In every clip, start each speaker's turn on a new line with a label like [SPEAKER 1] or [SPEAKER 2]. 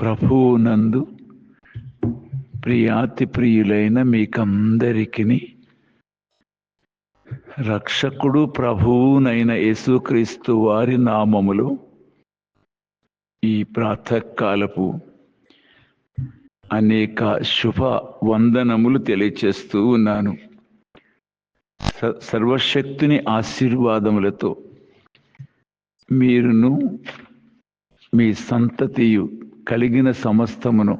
[SPEAKER 1] ప్రభువునందు ప్రియాతి ప్రియులైన మీకందరికీ రక్షకుడు ప్రభువునైన యేసుక్రీస్తు వారి నామములు ఈ ప్రాతకాలపు అనేక శుభ వందనములు తెలియచేస్తూ ఉన్నాను. స- సర్వశక్తిని ఆశీర్వాదములతో మీరును మీ సంతతియు కలిగిన సమస్తమును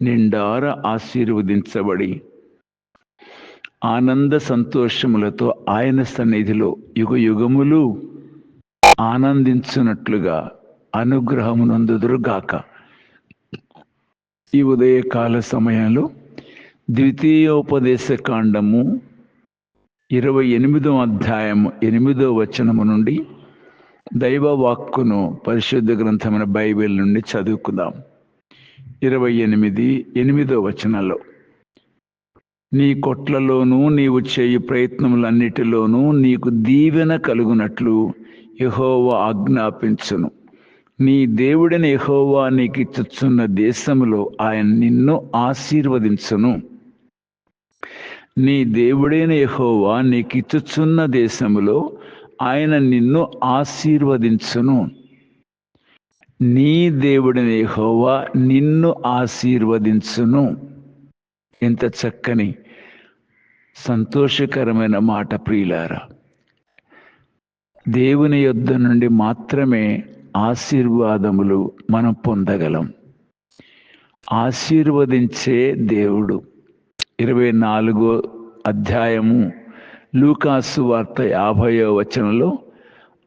[SPEAKER 1] నిండార ఆశీర్వదించబడి ఆనంద సంతోషములతో ఆయన సన్నిధిలో యుగ యుగములు ఆనందించున్నట్లుగా అనుగ్రహమునందుదురుగాక ఈ ఉదయకాల సమయంలో ద్వితీయోపదేశ కాండము ఇరవై ఎనిమిదో అధ్యాయము ఎనిమిదో వచనము నుండి దైవ వాక్కును పరిశుద్ధ గ్రంథమైన బైబిల్ నుండి చదువుకుందాం. ఇరవై ఎనిమిది ఎనిమిదో వచనంలో నీ కొట్లలోనూ నీవు చేయు ప్రయత్నములన్నిటిలోనూ నీకు దీవెన కలుగునట్లు యహోవా ఆజ్ఞాపించును. నీ దేవుడిని యెహోవా నీకు ఇచ్చుచున్న దేశములో ఆయన నిన్ను ఆశీర్వదించును. నీ దేవుడైన యహోవా నీకు ఇచ్చుచున్న దేశములో ఆయన నిన్ను ఆశీర్వదించును. నీ దేవుడిని హోవా నిన్ను ఆశీర్వదించును. ఎంత చక్కని సంతోషకరమైన మాట ప్రియులారా. దేవుని యొద్ద నుండి మాత్రమే ఆశీర్వాదములు మనం పొందగలం. ఆశీర్వదించే దేవుడు. ఇరవై నాలుగో అధ్యాయము లూకాసు వార్త యాభయో వచనంలో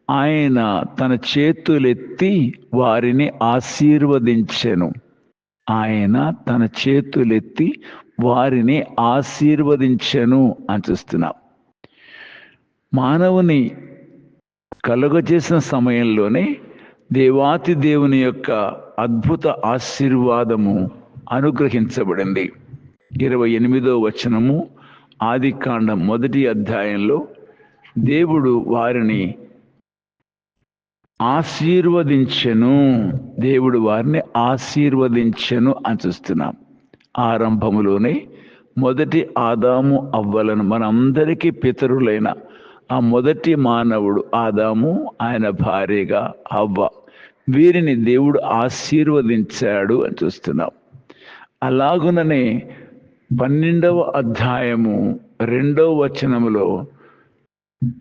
[SPEAKER 1] ఆయన తన చేతులెత్తి వారిని ఆశీర్వదించెను. ఆయన తన చేతులెత్తి వారిని ఆశీర్వదించెను అని చూస్తున్నాం. మానవుని కలుగజేసిన సమయంలోనే దేవాతి దేవుని యొక్క అద్భుత ఆశీర్వాదము అనుగ్రహించబడింది. ఇరవై ఎనిమిదో వచనము ఆది కాండం మొదటి అధ్యాయంలో దేవుడు వారిని ఆశీర్వదించెను. దేవుడు వారిని ఆశీర్వదించెను అని చూస్తున్నాం. ఆరంభములోనే మొదటి ఆదాము అవ్వలను మనందరికీ పితరులైన ఆ మొదటి మానవుడు ఆదాము ఆయన భార్యగా అవ్వ. వీరిని దేవుడు ఆశీర్వదించాడు అని చూస్తున్నాం. అలాగుననే పన్నెండవ అధ్యాయము రెండవ వచనములో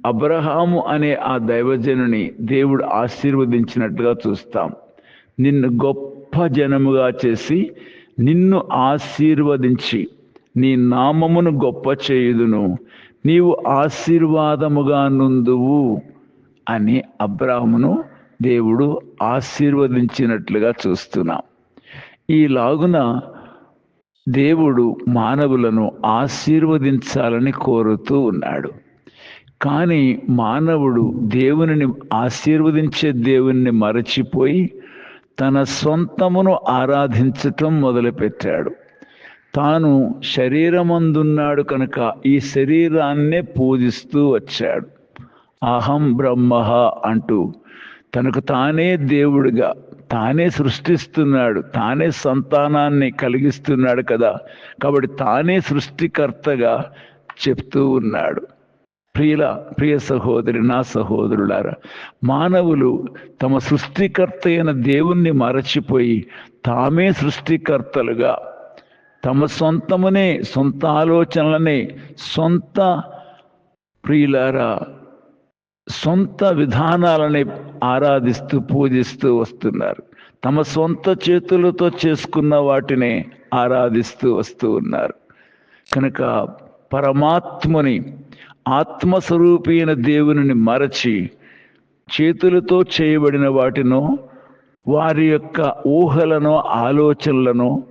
[SPEAKER 1] అబ్రహాము అనే ఆ దైవజనుని దేవుడు ఆశీర్వదించినట్టుగా చూస్తాం. నిన్ను గొప్ప జనముగా చేసి నిన్ను ఆశీర్వదించి నీ నామమును గొప్ప చేయుదును. నీవు ఆశీర్వాదముగా నుందువు అని అబ్రాహమును దేవుడు ఆశీర్వదించినట్లుగా చూస్తున్నాం. ఈలాగున దేవుడు మానవులను ఆశీర్వదించాలని కోరుతూ ఉన్నాడు. కానీ మానవుడు దేవునిని ఆశీర్వదించే దేవుణ్ణి మరచిపోయి తన సొంతమును ఆరాధించటం మొదలుపెట్టాడు. తాను శరీరమందున్నాడు కనుక ఈ శరీరాన్నే పూజిస్తూ వచ్చాడు. అహం బ్రహ్మ అంటూ తనకు తానే దేవుడిగా తానే సృష్టిస్తున్నాడు తానే సంతానాన్ని కలిగిస్తున్నాడు కదా. కాబట్టి తానే సృష్టికర్తగా చెప్తూ ఉన్నాడు. ప్రియుల ప్రియ సహోదరి నా సహోదరులారా మానవులు తమ సృష్టికర్త అయిన దేవుణ్ణి మరచిపోయి తామే సృష్టికర్తలుగా తమ సొంతమునే సొంత ఆలోచనలనే సొంత ప్రియులారా సొంత విధానాలని ఆరాధిస్తూ పూజిస్తూ వస్తున్నారు. తమ సొంత చేతులతో చేసుకున్న వాటిని ఆరాధిస్తూ వస్తూ ఉన్నారు. కనుక పరమాత్మని ఆత్మస్వరూపైన దేవుని దేవునిని మరచి చేతులతో చేయబడిన వాటినో వారి యొక్క ఊహలను ఆలోచనలను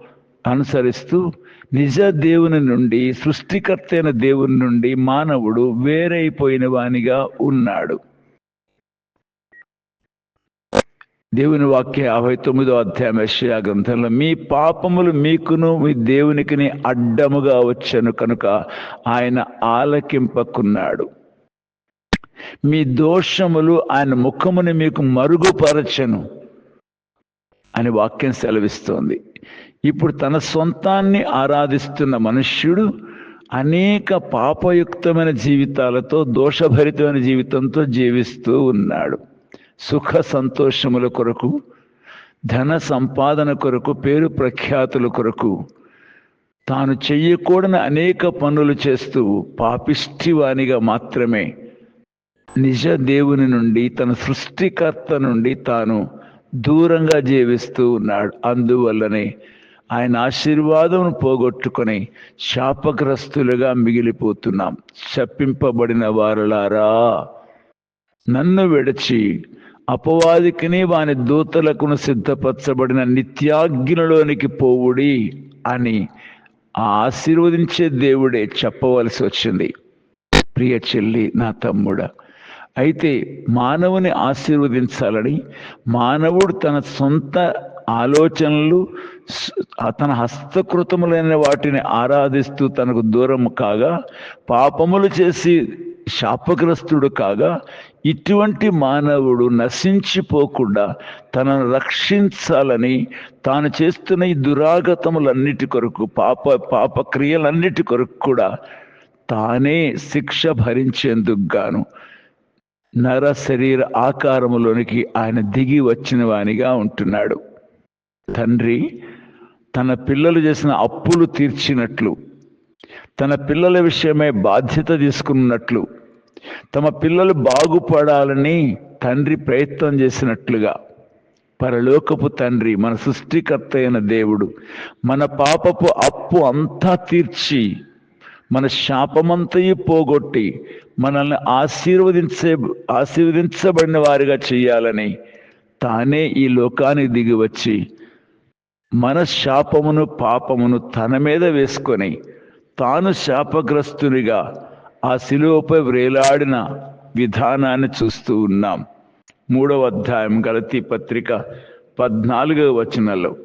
[SPEAKER 1] అనుసరిస్తూ నిజ దేవుని నుండి సృష్టికర్త అయిన దేవుని నుండి మానవుడు వేరైపోయిన వానిగా ఉన్నాడు. దేవుని వాక్య యాభై తొమ్మిదో అధ్యాయం యశ్యా గ్రంథంలో మీ పాపములు మీకును మీ దేవునికిని అడ్డముగా వచ్చాను కనుక ఆయన ఆలకింపకున్నాడు. మీ దోషములు ఆయన ముఖముని మీకు మరుగుపరచను అని వాక్యం సెలవిస్తోంది. ఇప్పుడు తన సొంతాన్ని ఆరాధిస్తున్న మనుష్యుడు అనేక పాపయుక్తమైన జీవితాలతో దోషభరితమైన జీవితంతో జీవిస్తూ ఉన్నాడు. సుఖ సంతోషముల కొరకు ధన సంపాదన కొరకు పేరు ప్రఖ్యాతుల కొరకు తాను చెయ్యకూడని అనేక పనులు చేస్తూ పాపిష్టివానిగా మాత్రమే నిజ దేవుని నుండి తన సృష్టికర్త నుండి తాను దూరంగా జీవిస్తూ ఉన్నాడు. అందువల్లనే ఆయన ఆశీర్వాదం పోగొట్టుకొని శాపగ్రస్తులుగా మిగిలిపోతున్నాం. శప్పింపబడిన వారులారా నన్ను విడిచి అపవాదికిని వాని దూతలకును సిద్ధపరచబడిన నిత్యాగ్నిలోనికి పోవుడి అని ఆశీర్వదించే దేవుడే చెప్పవలసి వచ్చింది. ప్రియ చెల్లి నా తమ్ముడ అయితే మానవుని ఆశీర్వదించాలని మానవుడు తన సొంత ఆలోచనలు తన హస్తకృతములైన వాటిని ఆరాధిస్తూ తనకు దూరం కాగా పాపములు చేసి శాపగ్రస్తుడు కాగా ఇటువంటి మానవుడు నశించిపోకుండా తనను రక్షించాలని తాను చేస్తున్న ఈ దురాగతములన్నిటి కొరకు పాప పాపక్రియలన్నిటి కొరకు కూడా తానే శిక్ష భరించేందుకు గాను నర శరీర ఆకారములోనికి ఆయన దిగి వచ్చిన వానిగా ఉంటున్నాడు. తండ్రి తన పిల్లలు చేసిన అప్పులు తీర్చినట్లు తన పిల్లల విషయమై బాధ్యత తీసుకున్నట్లు తమ పిల్లలు బాగుపడాలని తండ్రి ప్రయత్నం చేసినట్లుగా. పరలోకపు తండ్రి మన సృష్టికర్త అయిన దేవుడు మన పాపపు అప్పు అంతా తీర్చి మన శాపమంతయు పోగొట్టి మనల్ని ఆశీర్వదించే ఆశీర్వదించబడిన వారిగా చేయాలని తానే ఈ లోకానికి దిగి వచ్చి మన శాపమును పాపమును తన మీద వేసుకొని తాను శాపగ్రస్తునిగా ఆ శిలువపై వ్రేలాడిన విధానాన్ని చూస్తూ ఉన్నాం. మూడవ అధ్యాయం గలతీ పత్రిక పద్నాలుగవ వచనంలో.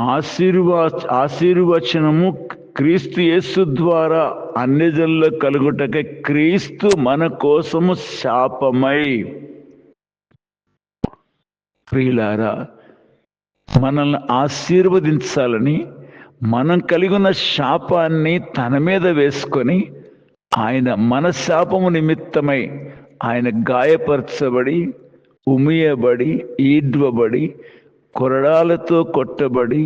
[SPEAKER 1] ఆశీర్వా ఆశీర్వచనము క్రీస్తు యేసు ద్వారా అన్ని కలుగుటకే క్రీస్తు మన కోసము శాపమై. ప్రియులారా మనల్ని ఆశీర్వదించాలని మనం కలిగి ఉన్న శాపాన్ని తన మీద వేసుకొని ఆయన మన శాపము నిమిత్తమై ఆయన గాయపరచబడి ఉమియబడి ఈడ్వబడి కొరడాలతో కొట్టబడి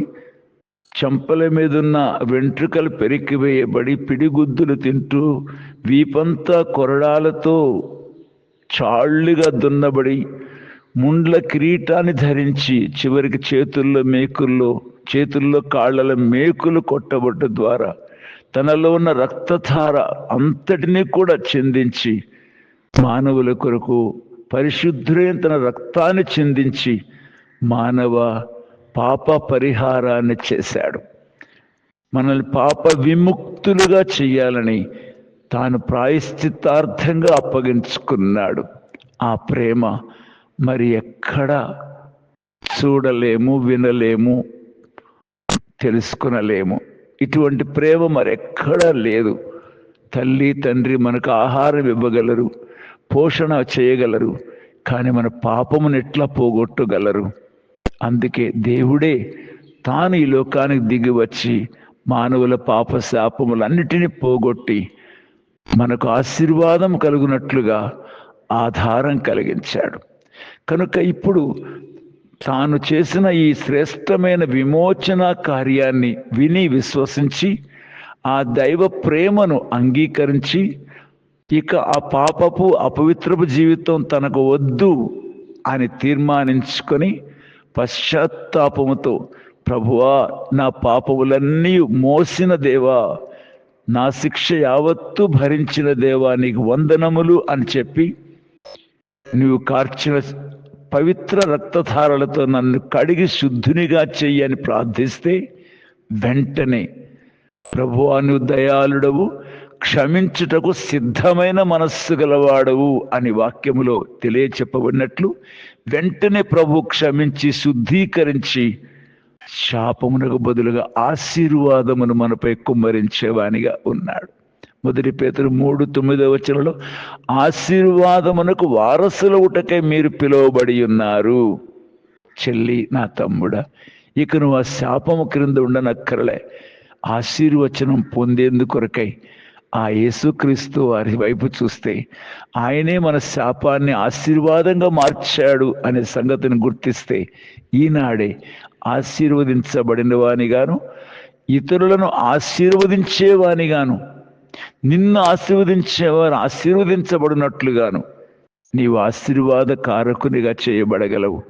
[SPEAKER 1] చంపల మీదున్న వెంట్రుకలు పెరికివేయబడి పిడిగుద్దులు తింటూ వీపంతా కొరడాలతో చాళ్ళుగా దున్నబడి ముండ్ల కిరీటాన్ని ధరించి చివరికి చేతుల్లో మేకుల్లో చేతుల్లో కాళ్ళలో మేకులు కొట్టబట్టు ద్వారా తనలో ఉన్న రక్తధార అంతటినీ కూడా చెందించి మానవుల కొరకు పరిశుద్ధులైన తన రక్తాన్ని చెందించి మానవ పాప పరిహారాన్ని చేశాడు. మనల్ని పాప విముక్తులుగా చేయాలని తాను ప్రాయశ్చిత్తార్థంగా అప్పగించుకున్నాడు. ఆ ప్రేమ మరి ఎక్కడ చూడలేము వినలేము తెలుసుకునలేము. ఇటువంటి ప్రేమ మరెక్కడా లేదు. తల్లి తండ్రి మనకు ఆహారం ఇవ్వగలరు పోషణ చేయగలరు కానీ మన పాపమును ఎట్లా పోగొట్టగలరు? అందుకే దేవుడే తాను ఈ లోకానికి దిగి వచ్చి మానవుల పాప శాపములన్నిటినీ పోగొట్టి మనకు ఆశీర్వాదం కలుగునట్లుగా ఆధారం కలిగించాడు. కనుక ఇప్పుడు తాను చేసిన ఈ శ్రేష్టమైన విమోచన కార్యాన్ని విని విశ్వసించి ఆ దైవ ప్రేమను అంగీకరించి ఇక ఆ పాపపు అపవిత్రపు జీవితం తనకు వద్దు అని తీర్మానించుకొని పశ్చాత్తాపముతో ప్రభువా నా పాపములన్నీ మోసిన దేవా నా శిక్ష యావత్తు భరించిన దేవా నీకు వందనములు అని చెప్పి నువ్వు కార్చిన పవిత్ర రక్తధారలతో నన్ను కడిగి శుద్ధునిగా చెయ్యని ప్రార్థిస్తే వెంటనే ప్రభు నువ్వు దయాళుడవు క్షమించుటకు సిద్ధమైన మనస్సు గలవాడవు అని వాక్యములో తెలియచెప్పబడినట్లు వెంటనే ప్రభు క్షమించి శుద్ధీకరించి శాపమునకు బదులుగా ఆశీర్వాదమును మనపై కుమ్మరించేవానిగా ఉన్నాడు. మొదటి పేతురు మూడు తొమ్మిదో వచనంలో ఆశీర్వాదమునకు వారసుల ఉటకై మీరు పిలువబడి ఉన్నారు. చెల్లి నా తమ్ముడా ఇక నువ్వు ఆ శాపము క్రింద ఉండనక్కరలే. ఆశీర్వచనం పొందేందుకొరకై ఆ యేసుక్రీస్తు వారి వైపు చూస్తే ఆయనే మన శాపాన్ని ఆశీర్వాదంగా మార్చాడు అనే సంగతిని గుర్తిస్తే ఈనాడే ఆశీర్వదించబడిన వానిగాను ఇతరులను ఆశీర్వదించేవానిగాను నిన్ను ఆశీర్వదించేవారు ఆశీర్వదించబడినట్లుగాను నీవు ఆశీర్వాద కారకునిగా చేయబడగలవు.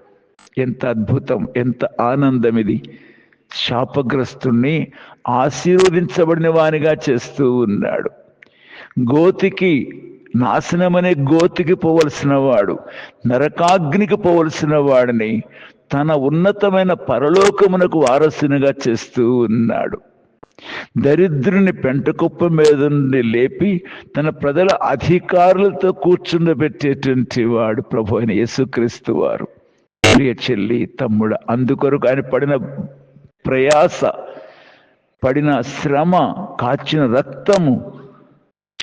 [SPEAKER 1] ఎంత అద్భుతం ఎంత ఆనందం ఇది శాపగ్రస్తుణ్ణి ఆశీర్వదించబడిన వానిగా చేస్తూ ఉన్నాడు. గోతికి నాశనమనే గోతికి పోవలసిన వాడు నరకాగ్నికి పోవలసిన వాడిని తన ఉన్నతమైన పరలోకమునకు వారసునిగా చేస్తూ ఉన్నాడు. దరిద్రుని పెంటకుప్ప మీద నుండి లేపి తన ప్రజల అధికారులతో కూర్చుండబెట్టేటువంటి వాడు ప్రభు అయిన యేసుక్రీస్తు వారు. ప్రియ చెల్లి తమ్ముడు అందుకొరకు ఆయన పడిన ప్రయాస పడిన శ్రమ కాచిన రక్తము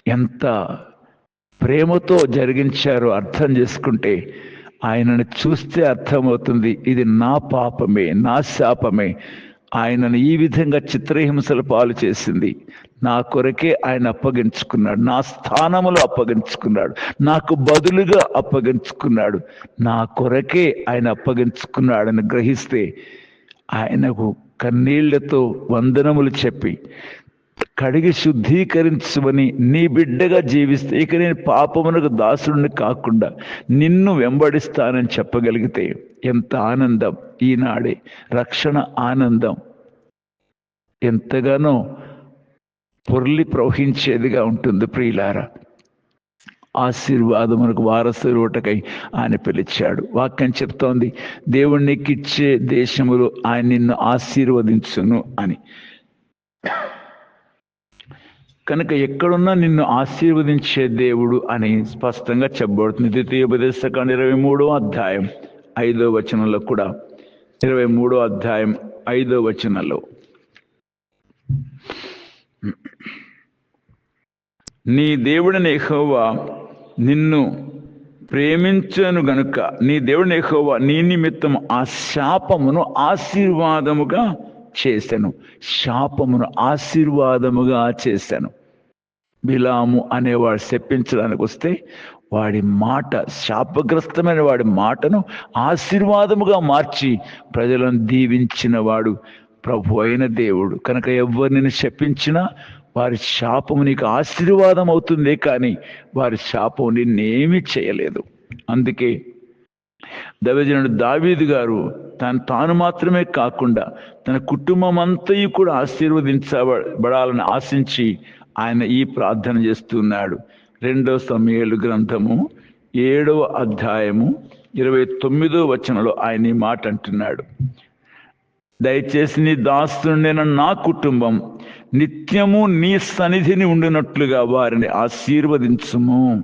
[SPEAKER 1] ఎంత ప్రేమతో జరిగించారో అర్థం చేసుకుంటే ఆయనను చూస్తే అర్థమవుతుంది ఇది నా పాపమే నా శాపమే. ఆయనను ఈ విధంగా చిత్రహింసలు పాలు చేసింది. నా కొరకే ఆయన అప్పగించుకున్నాడు. నా స్థానములో అప్పగించుకున్నాడు. నాకు బదులుగా అప్పగించుకున్నాడు. నా కొరకే ఆయన అప్పగించుకున్నాడని గ్రహిస్తే ఆయనకు కన్నీళ్ళతో వందనములు చెప్పి కడిగి శుద్ధీకరించమని నీ బిడ్డగా జీవిస్తే ఇక నేను పాపమునకు దాసుడిని కాకుండా నిన్ను వెంబడిస్తానని చెప్పగలిగితే ఎంత ఆనందం! ఈనాడే రక్షణ ఆనందం ఎంతగానో పొర్లి ప్రవహించేదిగా ఉంటుంది ప్రియులారా. ఆశీర్వాదమునకు వారసురుటకై ఆయన పిలిచాడు. వాక్యం చెప్తోంది దేవుడు నీకు దేశములో దేశములు ఆయన నిన్ను ఆశీర్వదించును అని. కనుక ఎక్కడున్నా నిన్ను ఆశీర్వదించే దేవుడు అని స్పష్టంగా చెప్పబడుతుంది. ద్వితీయోపదేశకాండ ఇరవై మూడో అధ్యాయం ఐదో వచనంలో కూడా. ఇరవై మూడో అధ్యాయం ఐదో వచనంలో. నీ దేవుడిని ఎహోవా నిన్ను ప్రేమించను గనుక నీ దేవుడిని ఎహోవా నీ నిమిత్తం ఆ శాపమును ఆశీర్వాదముగా చేశాను శాపమును ఆశీర్వాదముగా చేశాను బిలాము అనేవాడు చెప్పించడానికి వస్తే వాడి మాట శాపగ్రస్తమైన వాడి మాటను ఆశీర్వాదముగా మార్చి ప్రజలను దీవించిన వాడు ప్రభు అయిన దేవుడు. కనుక ఎవరిని శపించినా వారి శాపము నీకు ఆశీర్వాదం అవుతుందే కానీ వారి శాపం నిన్నేమీ చేయలేదు. అందుకే దవజనుడు దావీదు గారు తను తాను మాత్రమే కాకుండా తన కుటుంబం అంతయు కూడా ఆశీర్వదించబడాలని ఆశించి ఆయన ఈ ప్రార్థన చేస్తున్నాడు. రెండో సమయాలు గ్రంథము ఏడవ అధ్యాయము ఇరవై తొమ్మిదో వచనంలో ఆయన ఈ మాట అంటున్నాడు. దయచేసి నీ దాస్తుండైన నా కుటుంబం నిత్యము నీ సన్నిధిని ఉండినట్లుగా వారిని ఆశీర్వదించుము.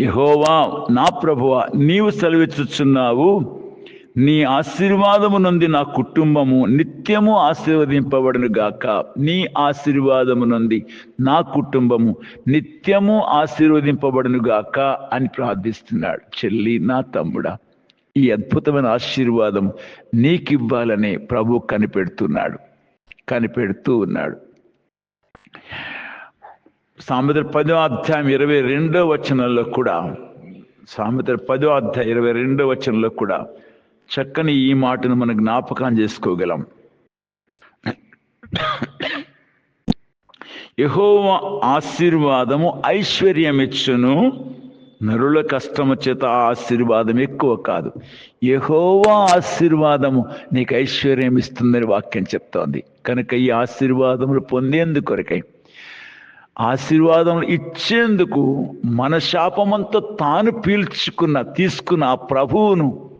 [SPEAKER 1] యహోవా నా ప్రభువ నీవు సెలవిచ్చుచున్నావు నీ ఆశీర్వాదము నుండి నా కుటుంబము నిత్యము ఆశీర్వదింపబడును గాక. నీ ఆశీర్వాదము నుండి నా కుటుంబము నిత్యము ఆశీర్వదింపబడును గాక అని ప్రార్థిస్తున్నాడు. చెల్లి నా తమ్ముడా ఈ అద్భుతమైన ఆశీర్వాదం నీకివ్వాలని ప్రభు కనిపెడుతున్నాడు. కనిపెడుతూ ఉన్నాడు. సామెత పదో అధ్యాయం ఇరవై రెండో వచనంలో కూడా సామెత పదో అధ్యాయం ఇరవై రెండో వచనంలో కూడా చక్కని ఈ మాటను మనం జ్ఞాపకం చేసుకోగలం. యహోవ ఆశీర్వాదము ఐశ్వర్యమిచ్చును. నరుల కష్టము చేత ఆ ఆశీర్వాదం ఎక్కువ కాదు. యహోవా ఆశీర్వాదము నీకు ఐశ్వర్యం ఇస్తుందని వాక్యం చెప్తోంది. కనుక ఈ ఆశీర్వాదములు పొందేందుకొరకై ఆశీర్వాదములు ఇచ్చేందుకు మన శాపమంతా తాను పీల్చుకున్న తీసుకున్న ఆ ప్రభువును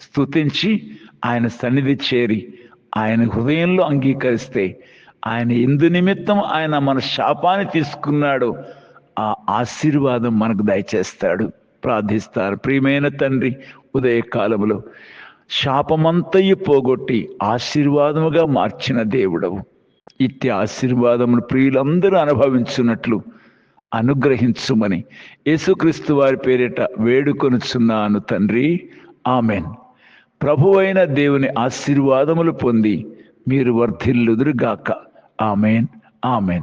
[SPEAKER 1] స్తుతించి ఆయన సన్నిధి చేరి ఆయన హృదయంలో అంగీకరిస్తే ఆయన ఎందు నిమిత్తం ఆయన మన శాపాన్ని తీసుకున్నాడు ఆ ఆశీర్వాదం మనకు దయచేస్తాడు. ప్రార్థిస్తారు. ప్రియమైన తండ్రి ఉదయకాలంలో శాపమంతయి పోగొట్టి ఆశీర్వాదముగా మార్చిన దేవుడవు. ఇట్టి ఆశీర్వాదమును ప్రియులందరూ అనుభవించున్నట్లు అనుగ్రహించుమని యేసుక్రీస్తు వారి పేరిట వేడుకొనుచున్నాను తండ్రి. ఆమెన్. ప్రభువైన దేవుని ఆశీర్వాదములు పొంది మీరు వర్ధిల్లుదురుగాక. ఆమెన్. ఆమెన్.